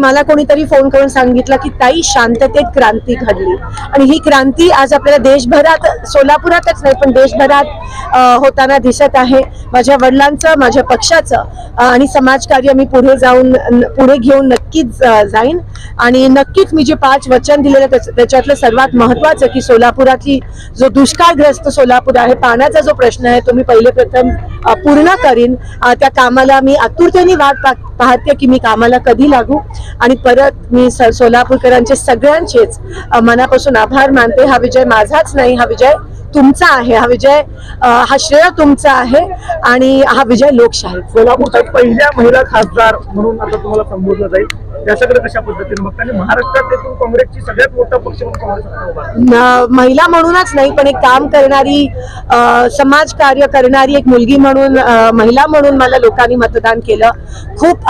मला कोणीतरी फोन करून सांगितलं की ताई शांततेत क्रांती घडली. आणि ही क्रांती आज आपल्याला देशभरात सोलापुरातच नाही पण देशभरात होताना दिसत आहे. माझ्या वडिलांचं माझ्या पक्षाचं आणि समाजकार्य मी पुढे जाऊन पुढे घेऊन नक्कीच जाईन. आणि नक्कीच मी जे पाच वचन दिलेलं त्याच्यातलं सर्वात महत्वाचं की सोलापुरातली जो दुष्काळग्रस्त सोलापूर आहे पाण्याचा जो प्रश्न आहे तो मी पहिले प्रथम पूर्ण करीन. त्या कामाला मी आतुरतेने वाट पाहते की मी कामाला कधी लागू? आणि परत मी स- सोलापूरकरांचे सगळ्यांचेच मनापासून आभार मानते. हा विजय माझाच नाही हा विजय तुमचा आहे हा विजय हा श्रेय तुमचा आहे आणि हा विजय लोकशाही सोलापूरच्या पहिल्या महिला खासदार म्हणून आता तुम्हाला संबोधलं जाईल. त्याच्याकडे कशा पद्धतीने बघता आणि महाराष्ट्रात काँग्रेसची सगळ्यात मोठा पक्ष म्हणून महिला म्हणूनच नाही पण एक काम करणारी अ, समाजकार्य करणारी एक मुलगी म्हणून महिला म्हणून मला लोकांनी मतदान केलं. खूप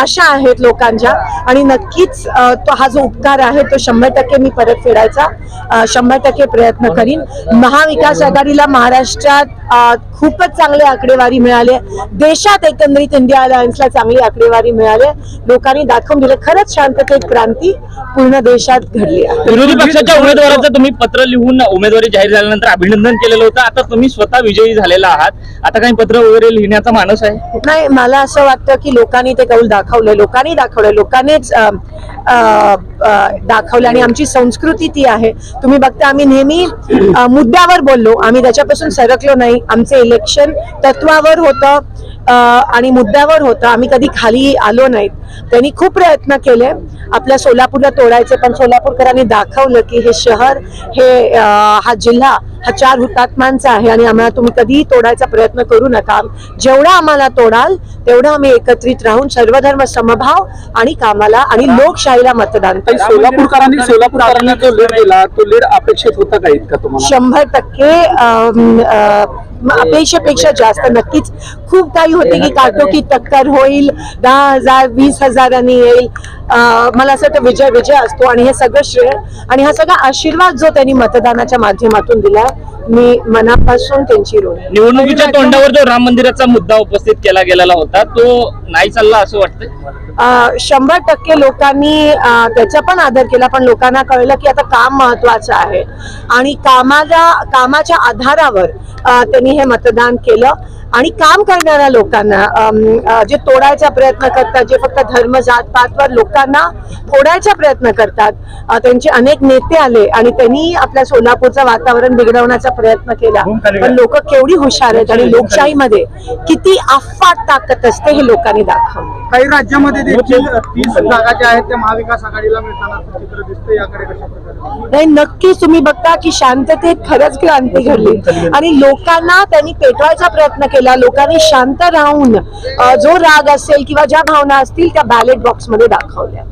आशा आहेत लोकांच्या आणि नक्कीच तो हा जो उपकार आहे तो शंभर टक्के मी परत फेडायचा शंभर टक्के प्रयत्न करीन. महाविकास आघाडीला महाराष्ट्रात खूपच चांगले आकडेवारी मिळाले देशात एकंदरीत इंडिया अलायन्सला चांगली आकडेवारी मिळाले लोकांनी दाखवून दिलं खरंच शांततेत क्रांती पूर्ण देशात घडली आहे. विरोधी पक्षाच्या उमेदवाराचं तुम्ही पत्र लिहून उमेदवारी जाहीर झाल्यानंतर अभिनंदन केलेलं होतं. आता तुम्ही स्वतः विजयी झालेला आहात. आता काही पत्र वगैरे लिहिण्याचा मानस आहे? नाही मला असं वाटतं की लोकांनी ते कौल दाखवले लोकांनी दाखवले लोकांनीच दाखवले आणि आमची संस्कृती ती आहे. तुम्ही बघता आम्ही नेहमी मुद्द्यावर बोललो. आम्ही त्याच्यापासून सरकलो नाही. आमचे इलेक्शन तत्वावर होतं. आणि मुद्द्यावर होतं. आम्ही कधी खाली आलो नाहीत. त्यांनी खूप प्रयत्न केले. आपल्या सोलापूरला तोडायचे पण सोलापूरकरांनी दाखवलं की हे शहर हे हा जिल्हा हा चार हुतात्मांचा आहे आणि आम्हाला तुम्ही कधीही तोडायचा प्रयत्न करू नका. जेवढा आम्हाला तोडाल तेवढं आम्ही एकत्रित राहून सर्वधर्म समभाव आणि कामाला आणि लोकशाहीला मतदान करू. सोलापूरकरांनी सोलापूरकरांनी जो लीड दिला तो लीड अपेक्षित होता का इतका तुम्हाला? शंभर टक्के अपेक्षेपेक्षा जास्त नक्कीच. खूप काही होते की काटोकी टक्कर होईल दहा हजार वीस हजारांनी येईल. मला असं वाटतं विजय विजय असतो आणि हे सगळं श्रेय आणि हा सगळा आशीर्वाद जो त्यांनी मतदानाच्या माध्यमातून दिलाय मी मनापासून त्यांची ऋण. निवडणुकीच्या तोंडावर जो राम मंदिराचा मुद्दा उपस्थित केला गेलेला होता तो नाही चालला असं वाटतंय? अ, शंभर टक्के लोकांनी त्याचा पण आदर केला पण लोकांना कळलं की आता काम महत्वाचं आहे. आणि कामाला कामाच्या आधारावर त्यांनी हे मतदान केलं. आणि काम करणाऱ्या लोकांना जे तोडायचा प्रयत्न करतात जे फक्त धर्म जात पातवर लोकांना फोडायचा प्रयत्न करतात. त्यांचे अनेक नेते आले आणि त्यांनी आपल्या सोलापूरचं वातावरण बिघडवण्याचा प्रयत्न केला. पण लोक केवढी हुशार आहेत आणि लोकशाहीमध्ये किती अफाट ताकद असते हे लोकांनी दाखवलं. काही राज्यामध्ये देखील तीस जागा ज्या आहेत त्या महाविकास आघाडीला मिळताना चित्र दिसतं याकडे कशा प्रकारे? नाही नक्कीच तुम्ही बघता की शांततेत खरंच क्रांती घडली. आणि लोकांना त्यांनी पेटवायचा प्रयत्न केला. लोकांनी शांत राहून जो राग असेल किंवा ज्या भावना असतील त्या बॅलेट बॉक्समध्ये दाखवल्या.